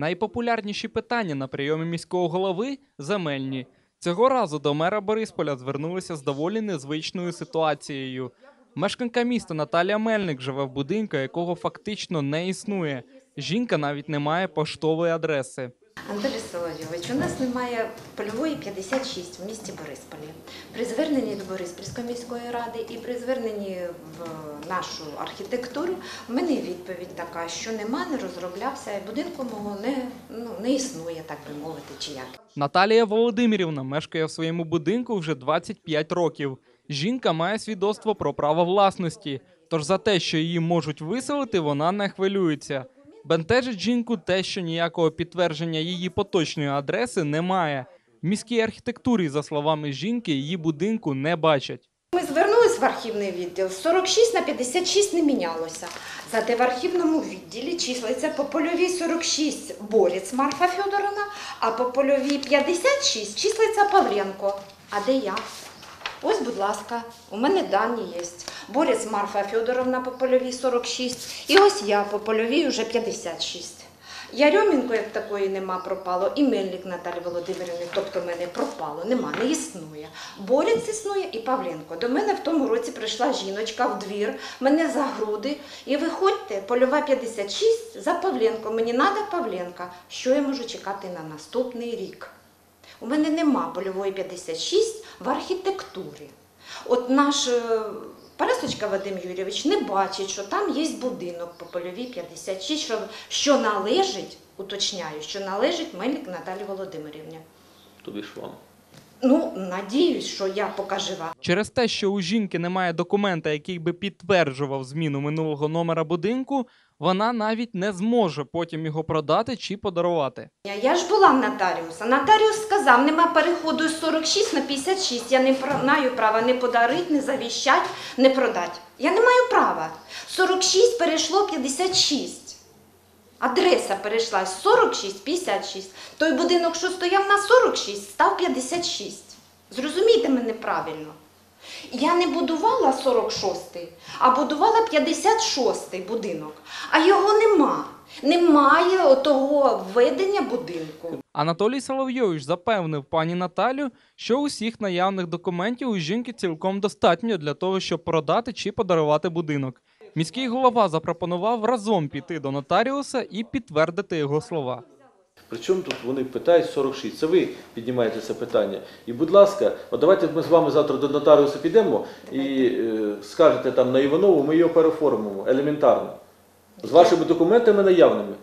Найпопулярніші питання на прийомі міського голови земельні. Цього разу до мера Борисполя звернулися з доволі незвичною ситуацією. Мешканка міста Наталія Мельник живе в будинку, якого фактично не існує. Жінка навіть не має поштової адреси. Анатолій Соловйович, у нас немає польової 56 в місті Борисполі. При зверненні до Бориспільської міської ради і при зверненні в нашу архітектуру в мене відповідь така, що нема, не розроблявся, і будинку мого не, ну, не існує, так би мовити, чи як. Наталія Володимирівна мешкає в своєму будинку вже 25 років. Жінка має свідоцтво про право власності, тож за те, що її можуть виселити, вона не хвилюється. Бентежить жінку те, що ніякого підтвердження її поточної адреси немає. В міській архітектурі, за словами жінки, її будинку не бачать. Ми звернулись в архівний відділ, з 46 на 56 не мінялося. Зате в архівному відділі числиться по польовій 46 Борець Марфа Федоровна, а по польовій 56 числиться Павленко. А де я? Ось, будь ласка, у мене дані є. Борець Марфа Федоровна по польовій 46, і ось я по польовій вже 56. Ярьомінко, як такої нема, пропало, і Мельник Наталі Володимирівни, тобто мене пропало, нема, не існує. Борець існує і Павленко. До мене в тому році прийшла жіночка в двір, мене за груди, і виходьте, польова 56 за Павленко. Мені треба Павленка. Що я можу чекати на наступний рік? У мене нема польової 56 в архітектурі. От наш е, Парасочка Вадим Юрійович не бачить, що там є будинок по польовій 56, що, що належить, уточняю, що належить Мельник Наталі Володимирівні. Тобі ж вам. Ну, надіюсь, що я поки жива. Через те, що у жінки немає документа, який би підтверджував зміну минулого номера будинку, вона навіть не зможе потім його продати чи подарувати. Я ж була в нотаріуса. Нотаріус сказав, нема переходу з 46 на 56. Я не маю права не подарити, не завіщати, не продати. Я не маю права. 46 перейшло 56. Адреса перейшла з 46 56. Той будинок, що стояв на 46, став 56. Зрозумійте мене правильно. Я не будувала 46-й, а будувала 56-й будинок. А його нема. Немає отого введення будинку. Анатолій Соловйович запевнив пані Наталю, що усіх наявних документів у жінки цілком достатньо для того, щоб продати чи подарувати будинок. Міський голова запропонував разом піти до нотаріуса і підтвердити його слова. Причому тут вони питають 46. Це ви піднімаєте це питання. І, будь ласка, от давайте ми з вами завтра до нотаріуса підемо і е, скажете там на Іванову, ми його переформимо елементарно. З вашими документами наявними.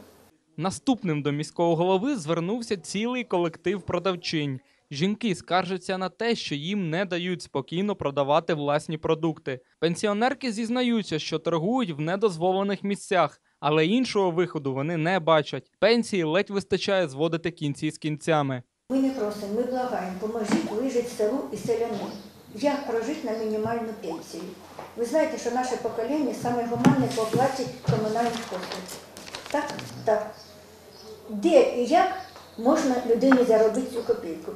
Наступним до міського голови звернувся цілий колектив продавчинь. Жінки скаржаться на те, що їм не дають спокійно продавати власні продукти. Пенсіонерки зізнаються, що торгують в недозволених місцях, але іншого виходу вони не бачать. Пенсії ледь вистачає зводити кінці з кінцями. Ми не просимо, ми благаємо, поможіть вижити селу і селянам. Як прожити на мінімальну пенсію? Ви знаєте, що наше покоління саме гуманне по оплаті комунальних послуг. Так? Так. Де і як можна людині заробити цю копійку?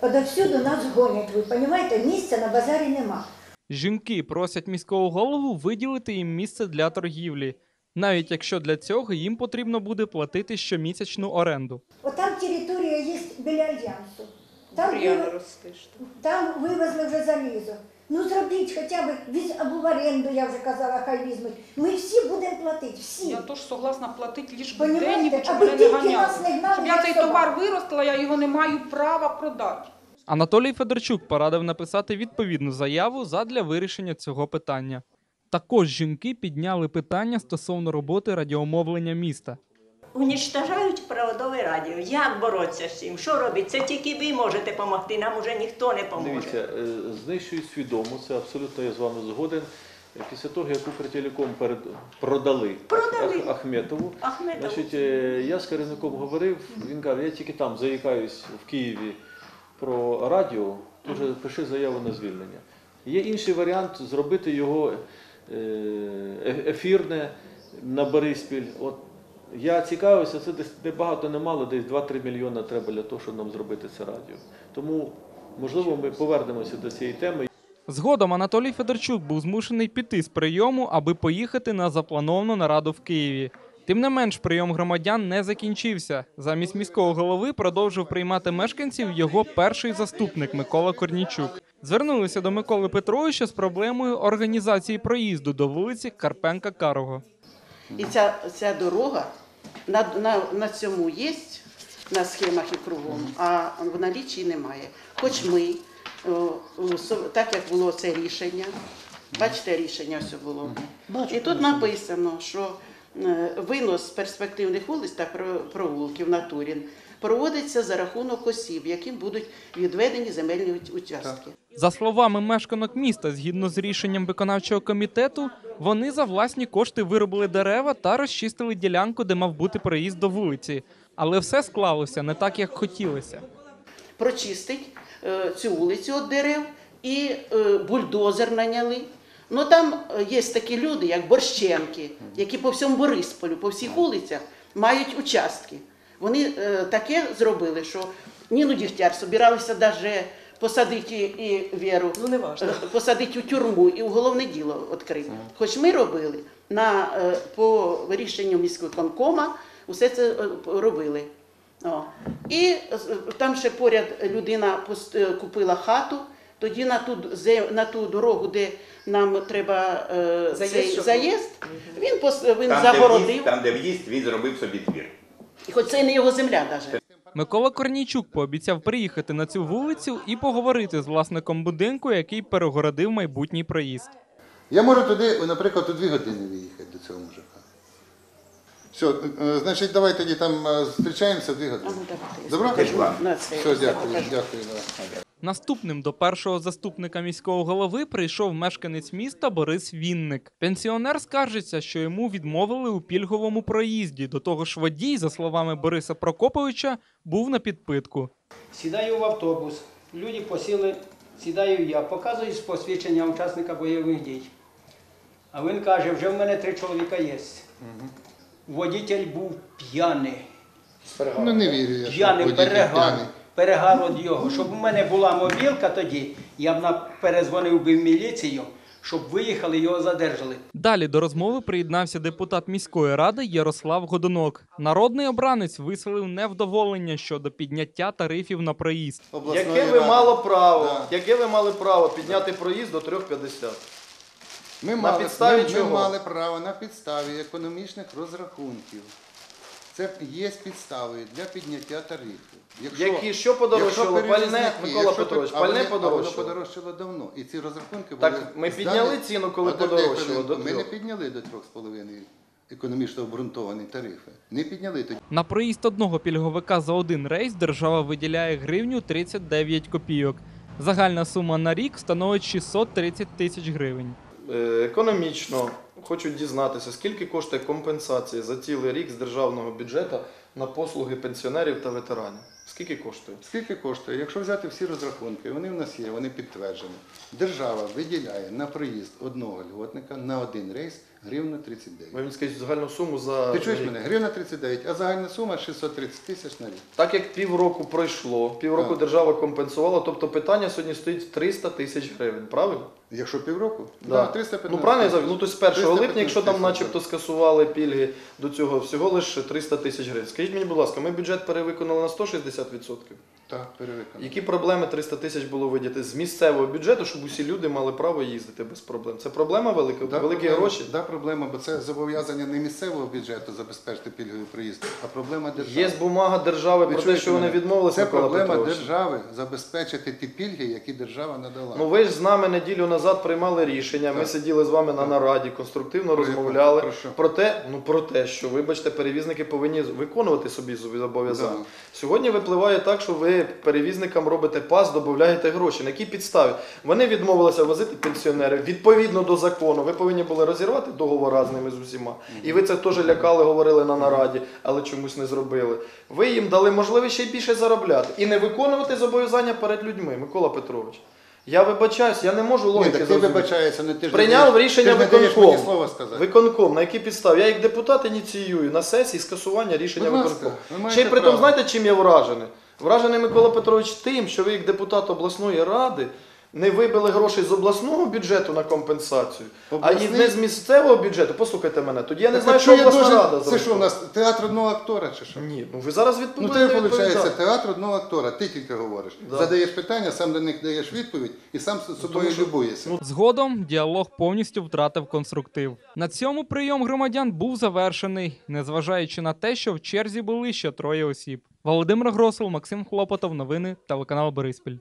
Одовсюду нас гонять, ви розумієте, місця на базарі нема. Жінки просять міського голову виділити їм місце для торгівлі, навіть якщо для цього їм потрібно буде платити щомісячну оренду. Отам територія є біля Альянсу. Там, вив- там вивезли вже залізо. Ну зробіть хоча б віз або в оренду, я вже казала, хай візьмуть. Ми всі будемо платити, всі. Я теж согласна платити лише Понімаєте? де-небудь, щоб Аби мене не тільки нас не гнали, Щоб я як цей собак. товар виростила, я його не маю права продати. Анатолій Федорчук порадив написати відповідну заяву задля вирішення цього питання. Також жінки підняли питання стосовно роботи радіомовлення міста. Унічтажають проводове радіо. Як боротися з цим? Що робити? Це тільки ви можете допомогти, нам уже ніхто не поможе. Дивіться, е, знищують свідомо, це абсолютно я з вами згоден. Е, Після того, як Укртелеком перед... продали, Продали. Ах- Ахметову, Ахметов. Значить, е, я з керівником говорив, він каже, я тільки там заїкаюсь в Києві про радіо, дуже пиши заяву на звільнення. Є інший варіант зробити його е, е- ефірне на Бориспіль. От я цікавився, це десь не багато, не мало, десь 2-3 мільйони треба для того, щоб нам зробити це радіо. Тому, можливо, ми повернемося до цієї теми. Згодом Анатолій Федорчук був змушений піти з прийому, аби поїхати на заплановану нараду в Києві. Тим не менш, прийом громадян не закінчився. Замість міського голови продовжив приймати мешканців його перший заступник Микола Корнічук. Звернулися до Миколи Петровича з проблемою організації проїзду до вулиці Карпенка Карого. І ця, ця дорога на, на, на цьому є, на схемах і кругом, а в налічі немає. Хоч ми, так як було це рішення, бачите, рішення все було. І тут написано, що е, винос перспективних вулиць та про- провулків на Турін проводиться за рахунок осіб, яким будуть відведені земельні участки. За словами мешканок міста, згідно з рішенням виконавчого комітету, вони за власні кошти виробили дерева та розчистили ділянку, де мав бути проїзд до вулиці. Але все склалося не так, як хотілося. прочистить е, цю вулицю від дерев і е, бульдозер наняли. Ну там е, є такі люди, як Борщенки, які по всьому Борисполю, по всіх вулицях мають участки. Вони е, таке зробили, що Ніну Дігтяр собиралися навіть посадити і, Віру, Ну, е, посадити у тюрму і уголовне діло відкрити. Хоч ми робили на, е, по рішенню міського конкома, усе це робили. О. І е, там ще поряд людина пос- е, купила хату, тоді на ту, на ту дорогу, де нам треба е, Заїзд, цей щоб заїзд, він, пос- він Там, де загородив, в'їзд, там, де в'їзд, він зробив собі двір. і хоч це і не його земля навіть. Микола Корнійчук пообіцяв приїхати на цю вулицю і поговорити з власником будинку, який перегородив майбутній проїзд. Я можу туди, наприклад, у дві години виїхати до цього мужика. Все, е, значить, давай тоді там е, зустрічаємося в дві А години. ну, давайте. Добро? Теж. На це, Все, дякую, дякую. да. Наступним до першого заступника міського голови прийшов мешканець міста Борис Вінник. Пенсіонер скаржиться, що йому відмовили у пільговому проїзді. До того ж, водій, за словами Бориса Прокоповича, був на підпитку. Сідаю в автобус, люди посіли, сідаю я, показую посвідчення учасника бойових дій. А він каже, вже в мене три чоловіка є. Водитель був п'яний. Ну не вірю я, що П'яний водій перегар. п'яний. Його. Щоб у мене була мобілка тоді, я б на- перезвонив би в міліцію, щоб виїхали його задержали. Далі до розмови приєднався депутат міської ради Ярослав Годунок. Народний обранець висловив невдоволення щодо підняття тарифів на проїзд. Обласної Яке ви ради. мало право, Да. яке ви мали право підняти проїзд до 3,50? Ми На мали, підставі ми, чого? ми мали право на підставі економічних розрахунків. Це є підстави для підняття тарифів. Які? Що подорожчало? якщо Пальне, перевізники, Микола якщо Петрович, а пальне вони- а Воно подорожчало? подорожчало давно. І ці розрахунки були. Так ми здані- підняли ціну, коли Подожди, подорожчало, хвилинку. до Ми не трьох. підняли до 3,5 економічно обґрунтовані тарифи. Не підняли тоді. На проїзд одного пільговика за один рейс держава виділяє гривню 39 копійок. Загальна сума на рік становить 630 тисяч гривень. Е, Економічно хочу дізнатися, скільки коштує компенсація за цілий рік з державного бюджету на послуги пенсіонерів та ветеранів. Скільки коштує? Скільки коштує? Якщо взяти всі розрахунки, вони в нас є, вони підтверджені. Держава виділяє на проїзд одного льготника на один рейс гривну 39. Ви мені скажіть загальну суму за Ти чуєш мене? Гривна 39, а загальна сума 630 тисяч на рік. Так як півроку пройшло, півроку Так. держава компенсувала, тобто питання сьогодні стоїть 300 тисяч гривень, правильно? Якщо півроку? Да. 315 ну правильно я тисяч. завжди. Ну то з 1 липня, 315 якщо там тисяч, начебто скасували пільги до цього всього лише 300 тисяч гривень. Скажіть мені, будь ласка, ми бюджет перевиконали на 160%. 50%. Так, перевиконано. Які проблеми 300 тисяч було видіти з місцевого бюджету, щоб усі люди мали право їздити без проблем? Це проблема велика, Да, великі проблема, гроші. Да, проблема, бо це зобов'язання не місцевого бюджету забезпечити пільговий проїзд, а проблема держави. Є бумага держави Ви про те, що вони відмовилися. Це Микола проблема Петрович. держави забезпечити ті пільги, які держава надала. Ну ви ж з нами неділю назад приймали рішення. Ми сиділи з вами на нараді, конструктивно Про розмовляли яку? Про про те, ну про те, що вибачте, перевізники повинні виконувати собі зобов'язання. Да. Сьогодні випливає так, що ви перевізникам робите пас, додаєте гроші. На якій підставі? Вони відмовилися возити пенсіонерів відповідно до закону. Ви повинні були розірвати договори з ними з усіма. І ви це теж лякали, говорили на нараді, але чомусь не зробили. Ви їм дали можливість ще й більше заробляти і не виконувати зобов'язання перед людьми, Микола Петрович. Я вибачаюсь, я не можу Ні, так ти вибачаєшся, не ти ж Прийняв даєш- рішення ти ж не виконком. мені слово сказати. Виконком, на якій підставі? Я як депутат ініціюю на сесії скасування рішення виконкому. ви маєте Ще й при тому, знаєте, чим я вражений? Вражений Микола Петрович тим, що ви як депутат обласної ради не вибили грошей з обласного бюджету на компенсацію, а і не з місцевого бюджету, послухайте мене, тоді я не Так, знаю, що я обласна должен- рада Це зробила. що у нас театр одного актора чи що? Ні, ну ви зараз Ну відповідаєте. ти виходить театр одного актора, ти тільки говориш. Да. Задаєш питання, сам до них даєш відповідь і сам з собою що- любуєшся. Згодом діалог повністю втратив конструктив. На цьому прийом громадян був завершений, незважаючи на те, що в черзі були ще троє осіб. Володимир Гросул, Максим Хлопотов, новини, телеканал Бориспіль.